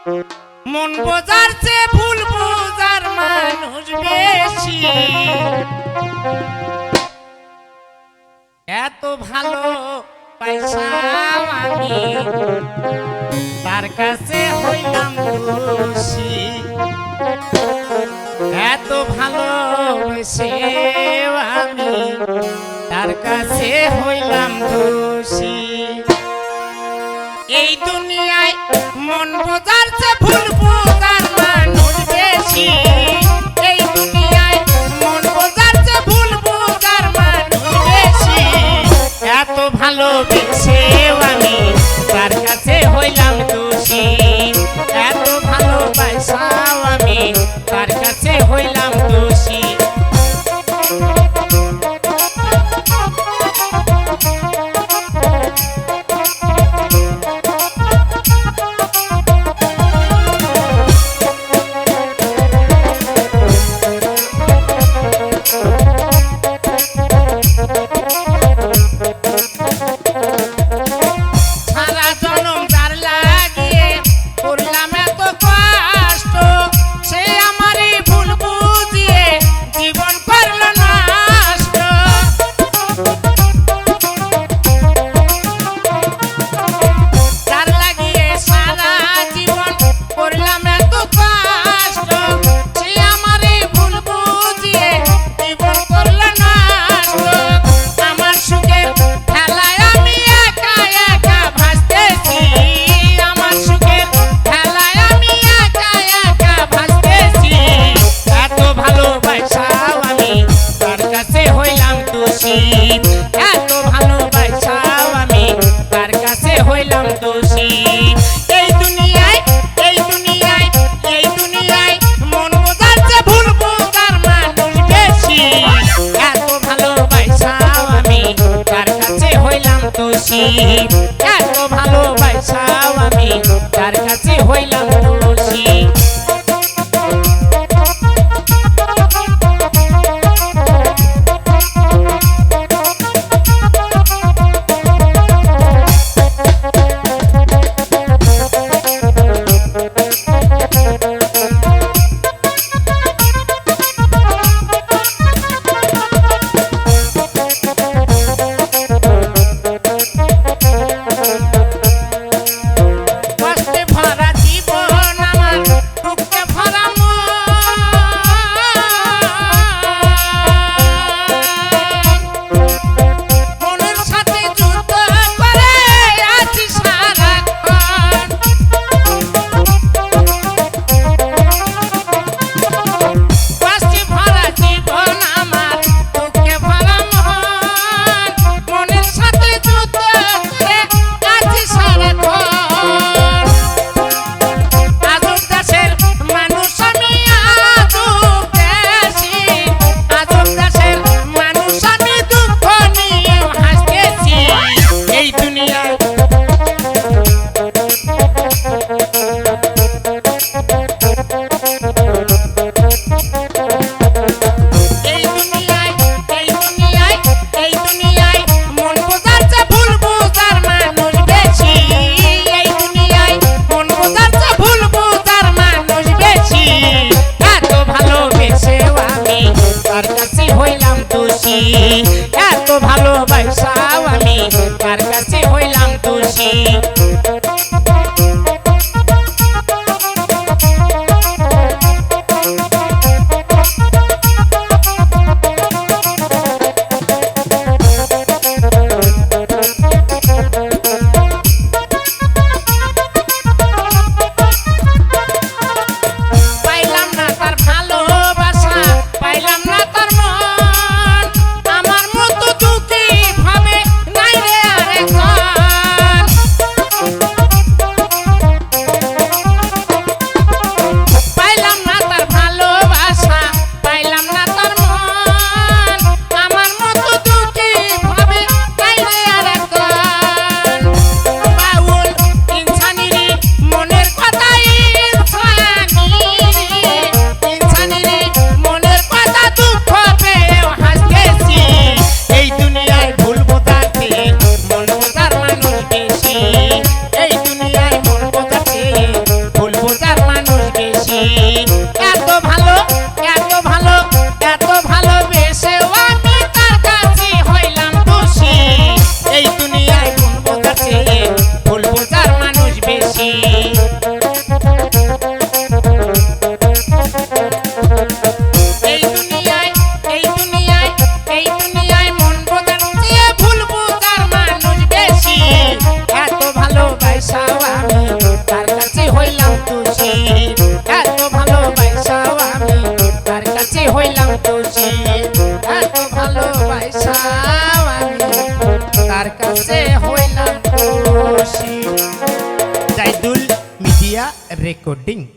মন বোঝার চেয়ে ভুল বোঝার মানুষ বেশি। এত ভালো পয়সা আমি তার কাছে হইলাম খুশি এত ভালো আমি তার কাছে হইলাম খুশি দুনিয়ায় মন বোঝার এই দুনিয়ায় বোঝার চেয়ে ভুল বোঝার মানুষ বেশি। এত ভালোবেসেও sweet. কি Coding.